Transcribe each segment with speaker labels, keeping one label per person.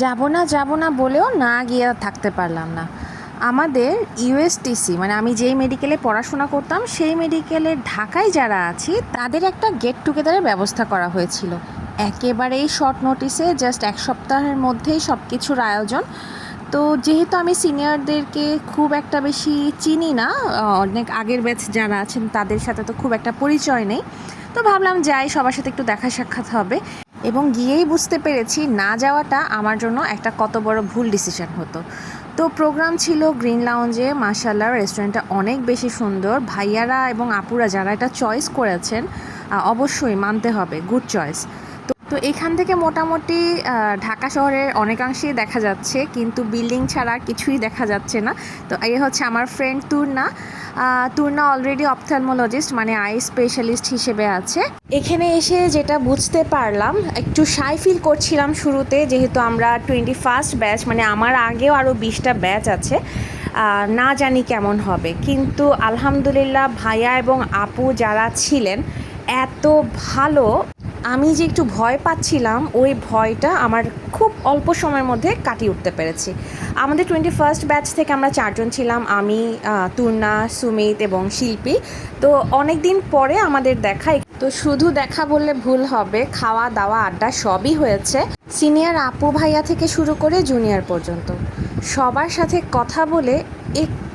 Speaker 1: যাব না যাব না বলেও না গিয়ে থাকতে পারলাম না। আমাদের ইউএসটিসি মানে আমি যেই মেডিকেলে পড়াশোনা করতাম, সেই মেডিকেলে ঢাকায় যারা আছি, তাদের একটা গেট টুগেদারের ব্যবস্থা করা হয়েছিল। একেবারেই শর্ট নোটিসে জাস্ট এক সপ্তাহের মধ্যেই সব কিছুর আয়োজন। তো যেহেতু আমি সিনিয়রদেরকে খুব একটা বেশি চিনি না অনেক আগের ব্যাচ যারা আছেন, তাদের সাথে তো খুব একটা পরিচয় নেই। তো ভাবলাম যাই, সবার সাথে একটু দেখা সাক্ষাৎ হবে। এবং গিয়েই বুঝতে পেরেছি না যাওয়াটা আমার জন্য একটা কত বড় ভুল ডিসিশন হতো। তো প্রোগ্রাম ছিল গ্রিন লাউঞ্জে মাশাল্লাহ রেস্টুরেন্টটা অনেক বেশি সুন্দর। ভাইয়ারা এবং আপুরা যারা এটা চয়েস করেছেন অবশ্যই মানতে হবে গুড চয়েস তো এখান থেকে মোটামুটি ঢাকা শহরের অনেকাংশেই দেখা যাচ্ছে, কিন্তু বিল্ডিং ছাড়া কিছুই দেখা যাচ্ছে না। তো এই হচ্ছে আমার friend Turna. Turna already ophthalmologist মানে আই স্পেশালিস্ট হিসেবে আছে। এখানে এসে যেটা বুঝতে পারলাম, একটু সাই ফিল করছিলাম শুরুতে, যেহেতু আমরা টোয়েন্টি ফার্স্ট ব্যাচ মানে আমার আগেও আরও বিশটা ব্যাচ আছে। না জানি কেমন হবে, কিন্তু আলহামদুলিল্লাহ ভাইয়া এবং আপু যারা ছিলেন, এত ভালো আমি যে একটু ভয় পাচ্ছিলাম, ওই ভয়টা আমার খুব অল্প সময়ের মধ্যে কাটিয়ে উঠতে পেরেছি। আমাদের টোয়েন্টি ফার্স্ট ব্যাচ থেকে আমরা চারজন ছিলাম, আমি তুর্না সুমিত এবং শিল্পী। তো অনেক দিন পরে আমাদের দেখা তো শুধু দেখা বললে ভুল হবে, খাওয়া, দাওয়া, আড্ডা সবই হয়েছে। সিনিয়র আপু ভাইয়া থেকে শুরু করে জুনিয়র পর্যন্ত। সবার সাথে কথা বলে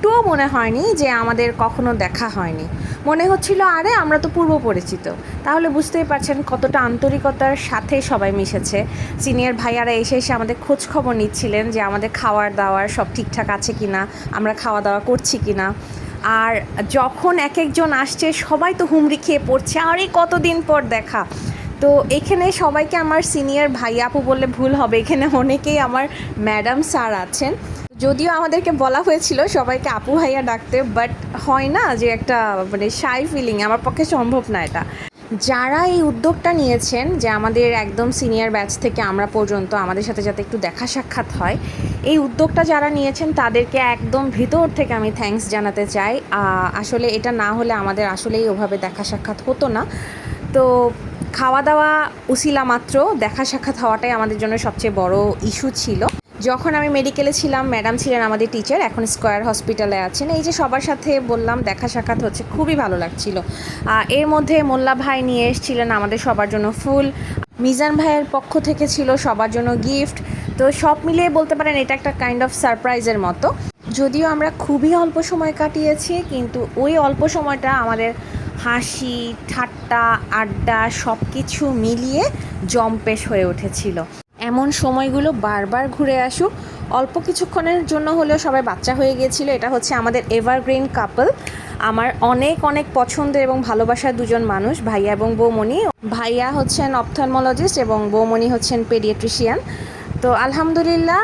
Speaker 1: একটুও মনে হয়নি যে আমাদের কখনো দেখা হয়নি। মনে হচ্ছিল, আরে, আমরা তো পূর্ব পরিচিত। তাহলে বুঝতেই পারছেন কতটা আন্তরিকতার সাথে সবাই মিশেছে। সিনিয়র ভাইয়ারা এসে এসে আমাদের খোঁজ খবর নিচ্ছিলেন যে আমাদের খাওয়ার দাওয়ার সব ঠিকঠাক আছে কি না আমরা খাওয়া দাওয়া করছি কি না আর যখন এক একজন আসছে, সবাই তো হুমড়ি খেয়ে পড়ছে, আরে, কতদিন পর দেখা? তো এখানে সবাইকে আমার সিনিয়র ভাই আপু বললে ভুল হবে। এখানে অনেকেই আমার ম্যাডাম স্যার আছেন। যদিও আমাদেরকে বলা হয়েছিল, সবাইকে আপু ভাইয়া ডাকতে বাট হয় না যে একটা মানে শাই ফিলিং আমার পক্ষে সম্ভব না এটা। যারা এই উদ্যোগটা নিয়েছেন, যে আমাদের একদম সিনিয়র ব্যাচ থেকে আমরা পর্যন্ত আমাদের সাথে যাতে একটু দেখা সাক্ষাৎ হয়, এই উদ্যোগটা যারা নিয়েছেন, তাদেরকে একদম ভিতর থেকে আমি থ্যাঙ্কস জানাতে চাই। আসলে এটা না হলে আমাদের আসলেই ওভাবে দেখা সাক্ষাৎ হতো না। তো খাওয়া দাওয়া উসিলা মাত্র, দেখা সাক্ষাৎ হওয়াটাই আমাদের জন্য সবচেয়ে বড় ইস্যু ছিল। যখন আমি মেডিকেলে ছিলাম ম্যাডাম ছিলেন আমাদের টিচার এখন স্কোয়ার হসপিটালে আছেন। এই যে সবার সাথে বললাম, দেখা সাক্ষাৎ হচ্ছে, খুবই ভালো লাগছিল। এর মধ্যে মোল্লা ভাই নিয়ে এসেছিলেন আমাদের সবার জন্য ফুল। মিজান ভাইয়ের পক্ষ থেকে ছিল সবার জন্য গিফট তো সব মিলিয়ে বলতে পারেন, এটা একটা কাইন্ড অফ সারপ্রাইজের মতো। যদিও আমরা খুবই অল্প সময় কাটিয়েছি, কিন্তু ওই অল্প সময়টা আমাদের হাসি, ঠাট্টা, আড্ডা সব কিছু মিলিয়ে জম্পেশ হয়ে উঠেছিল। এমন সময়গুলো বারবার ঘুরে আসুক। অল্প কিছুক্ষণের জন্য হলেও সবাই বাচ্চা হয়ে গিয়েছিল। এটা হচ্ছে আমাদের এভারগ্রিন কাপল আমার অনেক অনেক পছন্দের এবং ভালোবাসার দুজন মানুষ, ভাইয়া এবং বৌমণি। ভাইয়া হচ্ছেন অপথলমোলজিস্ট এবং বৌমণি হচ্ছেন পেডিয়াট্রিশিয়ান তো আলহামদুলিল্লাহ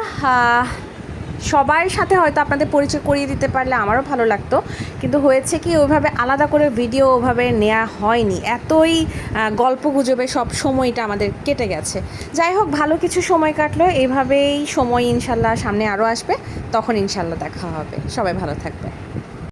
Speaker 1: সবার সাথে হয়তো আপনাদের পরিচয় করিয়ে দিতে পারলে আমারও ভালো লাগতো। কিন্তু হয়েছে কি, ওইভাবে আলাদা করে ভিডিও ওভাবে নেওয়া হয়নি। এতই গল্প গুজবে সব সময়টা আমাদের কেটে গেছে। যাই হোক, ভালো কিছু সময় কাটলো। এভাবেই সময় ইনশাল্লাহ সামনে আরও আসবে। তখন ইনশাল্লাহ দেখা হবে। সবাই ভালো থাকবে